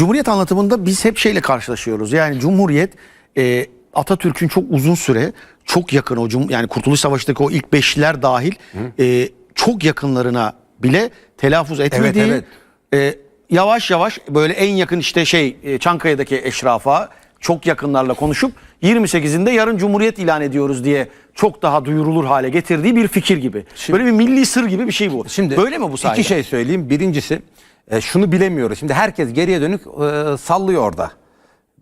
Cumhuriyet anlatımında biz hep şeyle karşılaşıyoruz. Yani Cumhuriyet e, Atatürk'ün çok uzun süre çok yakın o cum yani Kurtuluş Savaşı'ndaki o ilk beşliler dahil e, çok yakınlarına bile telaffuz etmediği evet. e, yavaş yavaş böyle en yakın işte şey e, Çankaya'daki eşrafa çok yakınlarla konuşup 28'inde yarın Cumhuriyet ilan ediyoruz diye çok daha duyurulur hale getirdiği bir fikir gibi. böyle bir milli sır gibi bir şey bu. Şimdi böyle mi bu sahide? İki şey söyleyeyim. Birincisi e, şunu bilemiyoruz. Şimdi herkes geriye dönük e, sallıyor orada.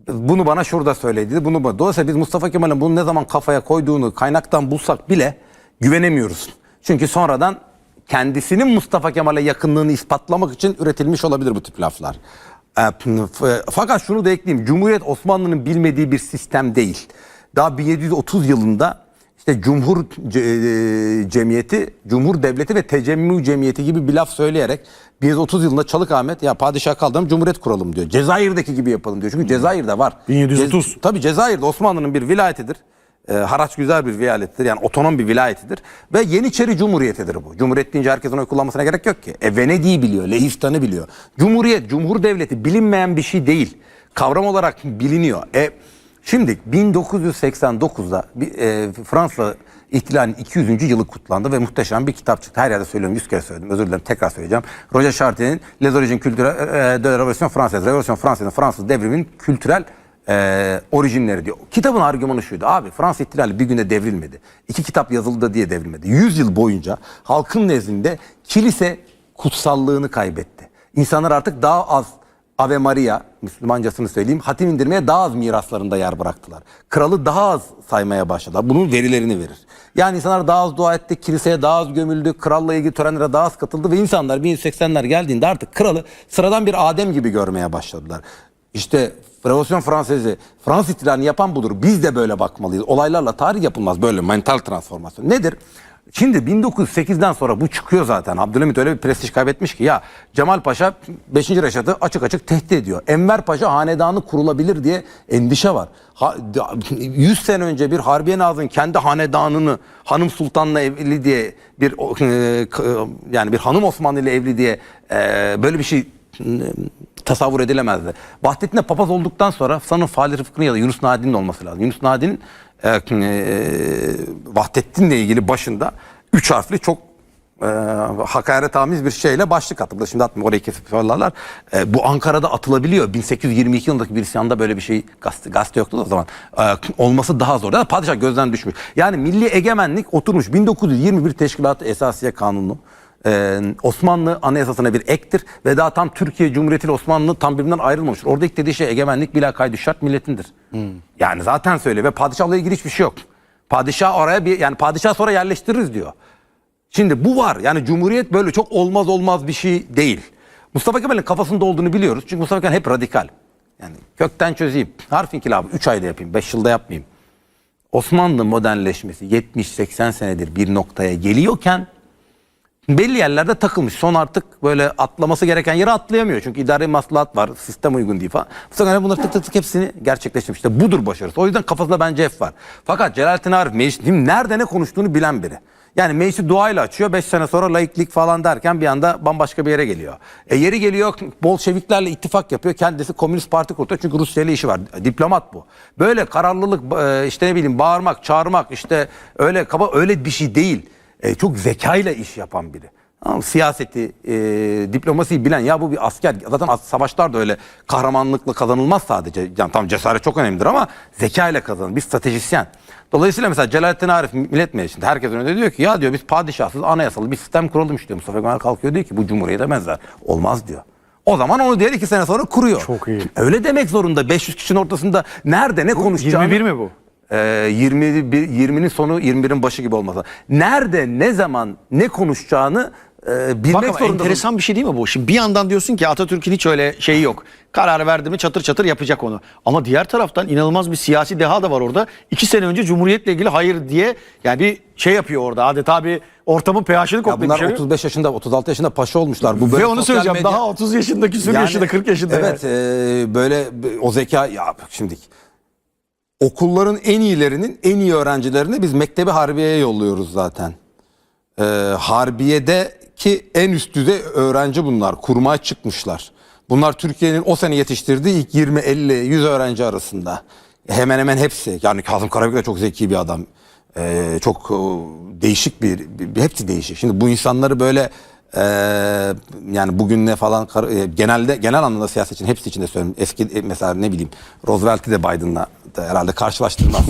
Bunu bana şurada söyledi. Bunu bana. Dolayısıyla biz Mustafa Kemal'in bunu ne zaman kafaya koyduğunu kaynaktan bulsak bile güvenemiyoruz. Çünkü sonradan kendisinin Mustafa Kemal'e yakınlığını ispatlamak için üretilmiş olabilir bu tip laflar. E, f- Fakat şunu da ekleyeyim. Cumhuriyet Osmanlı'nın bilmediği bir sistem değil. Daha 1730 yılında işte Cumhur e, Cemiyeti, Cumhur Devleti ve Tecemmü Cemiyeti gibi bir laf söyleyerek 1730 yılında Çalık Ahmet ya padişah kaldırım Cumhuriyet kuralım diyor. Cezayir'deki gibi yapalım diyor. Çünkü Cezayir'de var. 1730. Cez- tabii Cezayir'de Osmanlı'nın bir vilayetidir. E, haraç güzel bir vilayettir. Yani otonom bir vilayetidir. Ve Yeniçeri Cumhuriyetidir bu. Cumhuriyet deyince herkesin oy kullanmasına gerek yok ki. E, Venedik'i biliyor, Leistan'ı biliyor. Cumhuriyet, Cumhur Devleti bilinmeyen bir şey değil. Kavram olarak biliniyor. E, şimdi 1989'da bir, e, Fransa ihtilalinin 200. yılı kutlandı ve muhteşem bir kitap çıktı. Her yerde söylüyorum, 100 kere söyledim. Özür dilerim, tekrar söyleyeceğim. Roger Chartier'in Les Origines Culturelles de la Révolution Française. Revolüsyon Fransa'nın Fransız devriminin kültürel e, orijinleri diyor. Kitabın argümanı şuydu. Abi Fransız ihtilali bir günde devrilmedi. İki kitap yazıldı diye devrilmedi. Yüz yıl boyunca halkın nezdinde kilise kutsallığını kaybetti. İnsanlar artık daha az Ave Maria, Müslümancasını söyleyeyim, hatim indirmeye daha az miraslarında yer bıraktılar. Kralı daha az saymaya başladılar. Bunun verilerini verir. Yani insanlar daha az dua etti, kiliseye daha az gömüldü, kralla ilgili törenlere daha az katıldı ve insanlar 1180'ler geldiğinde artık kralı sıradan bir Adem gibi görmeye başladılar. İşte Revolüsyon Fransızı, Fransız ihtilalini yapan budur. Biz de böyle bakmalıyız. Olaylarla tarih yapılmaz böyle mental transformasyon. Nedir? Şimdi 1908'den sonra bu çıkıyor zaten. Abdülhamit öyle bir prestij kaybetmiş ki ya Cemal Paşa 5. Reşat'ı açık açık tehdit ediyor. Enver Paşa hanedanı kurulabilir diye endişe var. Ha, 100 sene önce bir Harbiye Nazırı'nın kendi hanedanını Hanım Sultan'la evli diye bir e, k- yani bir Hanım Osmanlı ile evli diye e, böyle bir şey e, tasavvur edilemezdi. Vahdettin de papaz olduktan sonra sanırım Fahri Rıfkı'nın ya da Yunus Nadi'nin olması lazım. Yunus Nadi'nin e, e, Vahdettin'le ilgili başında üç harfli çok e, hakaretamiz bir şeyle başlık atıldı. Şimdi atmıyorum orayı kesip söylerler. E, bu Ankara'da atılabiliyor. 1822 yılındaki bir isyanda böyle bir şey gazete, gazete yoktu o zaman. E, olması daha zor. Yani padişah gözden düşmüş. Yani milli egemenlik oturmuş. 1921 Teşkilat-ı Esasiye Kanunu. E, Osmanlı Anayasası'na bir ektir ve daha tam Türkiye Cumhuriyeti ile Osmanlı tam birbirinden ayrılmamıştır. Orada ilk dediği şey egemenlik bila kaydı şart milletindir. Yani zaten söyle ve padişahla ilgili hiçbir şey yok. Padişah oraya bir yani padişah sonra yerleştiririz diyor. Şimdi bu var. Yani Cumhuriyet böyle çok olmaz olmaz bir şey değil. Mustafa Kemal'in kafasında olduğunu biliyoruz. Çünkü Mustafa Kemal hep radikal. Yani kökten çözeyim. Harf inkılabı 3 ayda yapayım, 5 yılda yapmayayım. Osmanlı modernleşmesi 70-80 senedir bir noktaya geliyorken belli yerlerde takılmış. Son artık böyle atlaması gereken yere atlayamıyor. Çünkü idari maslahat var, sistem uygun değil falan. Mustafa Kemal bunları tık tık tık hepsini gerçekleştirmiş. İşte budur başarısı. O yüzden kafasında bence F var. Fakat Celalettin Arif meclis, şimdi nerede ne konuştuğunu bilen biri. Yani meclisi duayla açıyor. 5 sene sonra laiklik falan derken bir anda bambaşka bir yere geliyor. E yeri geliyor Bolşeviklerle ittifak yapıyor. Kendisi Komünist Parti kuruyor. Çünkü Rusya ile işi var. Diplomat bu. Böyle kararlılık e, işte ne bileyim bağırmak, çağırmak işte öyle kaba öyle bir şey değil. E, çok zekayla iş yapan biri. Ama siyaseti, e, diplomasiyi bilen ya bu bir asker. Zaten as- savaşlar da öyle kahramanlıkla kazanılmaz sadece. Yani tam cesaret çok önemlidir ama zeka ile kazanılır. Bir stratejisyen. Dolayısıyla mesela Celalettin Arif Millet Meclisi'nde herkesin önünde diyor ki ya diyor biz padişahsız anayasalı bir sistem kurulmuş diyor. Mustafa Kemal kalkıyor diyor ki bu cumhuriyete benzer. Olmaz diyor. O zaman onu diğer iki sene sonra kuruyor. Çok iyi. Öyle demek zorunda. 500 kişinin ortasında nerede ne konuşacağını. 21 mi bu? Ee, 21 20'nin sonu 21'in başı gibi olmasa. Nerede ne zaman ne konuşacağını e, bilmek Bak ama zorunda. enteresan bir şey değil mi bu? Şimdi bir yandan diyorsun ki Atatürk'ün hiç öyle şeyi yok. Karar verdi mi çatır çatır yapacak onu. Ama diğer taraftan inanılmaz bir siyasi deha da var orada. İki sene önce Cumhuriyet'le ilgili hayır diye yani bir şey yapıyor orada. Adeta bir ortamın pH'ini koklayıp bunlar bir şey. 35 yaşında 36 yaşında paşa olmuşlar. Bu Ve böyle onu sosyal söyleyeceğim medya- daha 30 yaşında küsur Yani, yaşında 40 yaşında. Evet e, böyle o zeka ya bak şimdi okulların en iyilerinin en iyi öğrencilerini biz Mektebi Harbiye'ye yolluyoruz zaten. Ee, Harbiye'deki en üst düzey öğrenci bunlar. Kurmay çıkmışlar. Bunlar Türkiye'nin o sene yetiştirdiği ilk 20, 50, 100 öğrenci arasında. Hemen hemen hepsi. Yani Kazım Karabük de çok zeki bir adam. Ee, çok e, değişik bir, bir, hepsi değişik. Şimdi bu insanları böyle e, yani bugün ne falan e, genelde genel anlamda siyasetçinin hepsi için de söylüyorum. Eski e, mesela ne bileyim Roosevelt'i de Biden'la da herhalde karşılaştırmaz.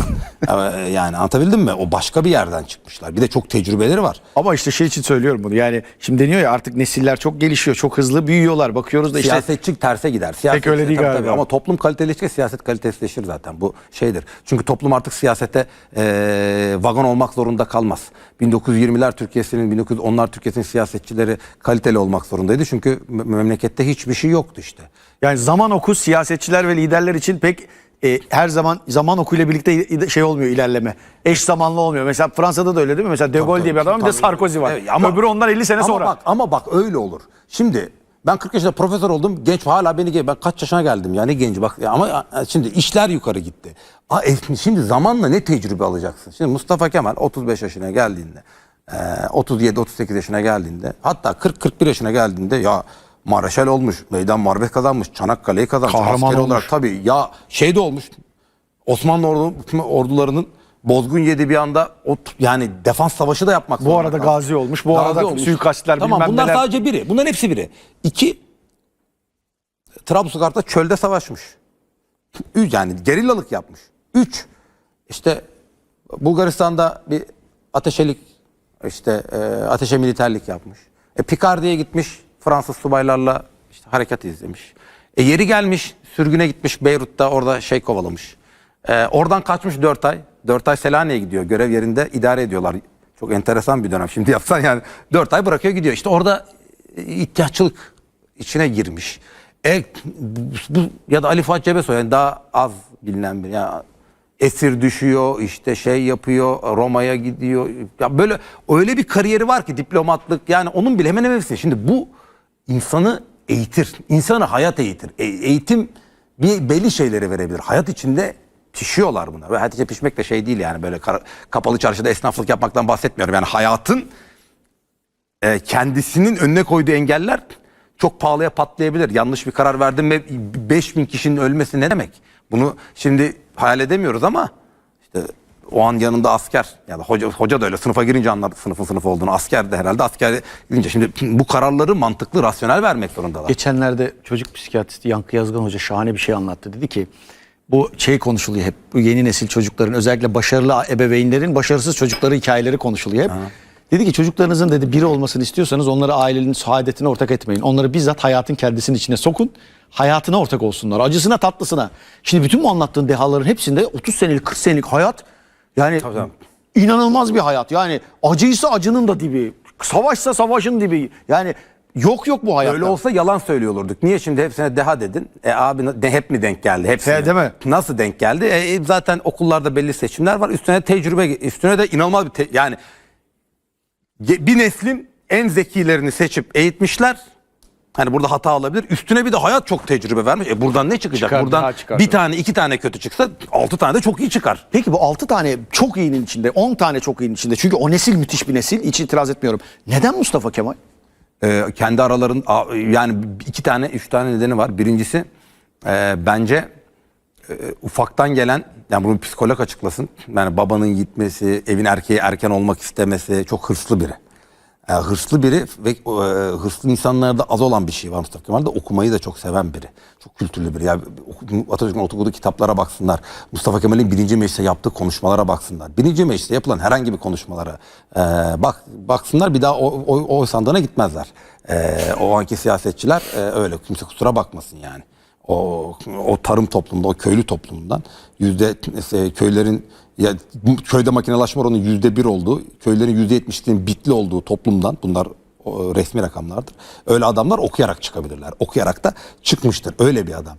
E, yani anlatabildim mi? O başka bir yerden çıkmışlar. Bir de çok tecrübeleri var. Ama işte şey için söylüyorum bunu. Yani şimdi deniyor ya artık nesiller çok gelişiyor. Çok hızlı büyüyorlar. Bakıyoruz da işte Siyasetçi terse gider. Siyasetçi, öyle değil tabii, tabii. Ama toplum kaliteleştikçe siyaset kalitesizleşir zaten. Bu şeydir. Çünkü toplum artık siyasete e, vagon olmak zorunda kalmaz. 1920'ler Türkiye'sinin, 1910'lar Türkiye'sinin siyasetçileri kaliteli olmak zorundaydı. Çünkü me- memlekette hiçbir şey yoktu işte. Yani zaman oku siyasetçiler ve liderler için pek e, her zaman zaman okuyla birlikte şey olmuyor ilerleme. Eş zamanlı olmuyor. Mesela Fransa'da da öyle değil mi? Mesela De Gaulle diye bir adam var, bir de Tabii. Sarkozy var. Evet, ama- Öbürü ondan 50 sene ama sonra. Bak, ama bak öyle olur. Şimdi ben 40 yaşında profesör oldum. Genç hala beni ben kaç yaşına geldim yani genç bak ya ama şimdi işler yukarı gitti. Aa, e, şimdi zamanla ne tecrübe alacaksın? Şimdi Mustafa Kemal 35 yaşına geldiğinde 37-38 yaşına geldiğinde hatta 40-41 yaşına geldiğinde ya Maraşal olmuş, meydan muharebet kazanmış, Çanakkale'yi kazanmış, Kahraman olmuş. olarak tabii ya şey de olmuş. Osmanlı ordu, ordularının bozgun yedi bir anda o yani defans savaşı da yapmak Bu arada kaldı. gazi olmuş, bu arada suikastler, tamam, bilmem bunlar neler. sadece biri. Bunların hepsi biri. İki, Trablusgarp'ta çölde savaşmış. Üç, yani gerillalık yapmış. Üç, işte Bulgaristan'da bir ateşelik, işte e, ateşe militerlik yapmış. E, Picardy'ye gitmiş Fransız subaylarla işte harekat izlemiş. E, yeri gelmiş sürgüne gitmiş Beyrut'ta orada şey kovalamış. E, oradan kaçmış 4 ay. 4 ay Selanik'e gidiyor. Görev yerinde idare ediyorlar. Çok enteresan bir dönem. Şimdi yapsan yani 4 ay bırakıyor gidiyor. İşte orada e, ihtiyaççılık içine girmiş. E, bu, ya da Ali Fuat Cebesoy yani daha az bilinen bir ya esir düşüyor işte şey yapıyor Roma'ya gidiyor ya böyle öyle bir kariyeri var ki diplomatlık yani onun bile hemen hemen hepsi. Şimdi bu insanı eğitir insanı hayat eğitir E- eğitim bir belli şeyleri verebilir hayat içinde pişiyorlar buna ve hayat pişmek de şey değil yani böyle kapalı çarşıda esnaflık yapmaktan bahsetmiyorum yani hayatın e, kendisinin önüne koyduğu engeller çok pahalıya patlayabilir. Yanlış bir karar verdim ve 5000 kişinin ölmesi ne demek? Bunu şimdi hayal edemiyoruz ama işte o an yanında asker ya da hoca, hoca da öyle sınıfa girince anladı sınıfın sınıf olduğunu. Asker de herhalde asker girince şimdi bu kararları mantıklı, rasyonel vermek zorundalar. Geçenlerde çocuk psikiyatristi Yankı Yazgan Hoca şahane bir şey anlattı. Dedi ki bu şey konuşuluyor hep. Bu yeni nesil çocukların özellikle başarılı ebeveynlerin başarısız çocukları hikayeleri konuşuluyor hep. Dedi ki çocuklarınızın dedi biri olmasını istiyorsanız onları ailenin saadetine ortak etmeyin. Onları bizzat hayatın kendisinin içine sokun. Hayatına ortak olsunlar. Acısına tatlısına. Şimdi bütün bu anlattığın dehaların hepsinde 30 senelik 40 senelik hayat yani Tabii, tabii. inanılmaz bir hayat. Yani acıysa acının da dibi. Savaşsa savaşın dibi. Yani yok yok bu hayatta. Öyle olsa yalan söylüyor olurduk. Niye şimdi hepsine deha dedin? E abi de, hep mi denk geldi? Hepsine. He, değil mi? Nasıl denk geldi? E, zaten okullarda belli seçimler var. Üstüne tecrübe, üstüne de inanılmaz bir te- yani bir neslin en zekilerini seçip eğitmişler. Hani burada hata olabilir. Üstüne bir de hayat çok tecrübe vermiş. E buradan ne çıkacak? Çıkar, buradan çıkar. bir tane, iki tane kötü çıksa altı tane de çok iyi çıkar. Peki bu 6 tane çok iyinin içinde, 10 tane çok iyinin içinde. Çünkü o nesil müthiş bir nesil. Hiç itiraz etmiyorum. Neden Mustafa Kemal? Ee, kendi araların yani iki tane üç tane nedeni var. Birincisi e, bence ufaktan gelen yani bunu psikolog açıklasın. Yani babanın gitmesi, evin erkeği erken olmak istemesi çok hırslı biri. E, hırslı biri ve e, hırslı insanlarda az olan bir şey var Mustafa Kemal de okumayı da çok seven biri. Çok kültürlü biri. Yani Atatürk'ün okuduğu kitaplara baksınlar. Mustafa Kemal'in birinci mecliste yaptığı konuşmalara baksınlar. Birinci mecliste yapılan herhangi bir konuşmalara e, bak baksınlar bir daha o, o, o sandığına gitmezler. E, o anki siyasetçiler e, öyle kimse kusura bakmasın yani. O, o tarım toplumunda, o köylü toplumundan yüzde e, köylerin ya köyde makinelaşma oranının yüzde bir olduğu, köylerin yüzde yetmişliğinin bitli olduğu toplumdan bunlar resmi rakamlardır. Öyle adamlar okuyarak çıkabilirler. Okuyarak da çıkmıştır. Öyle bir adam.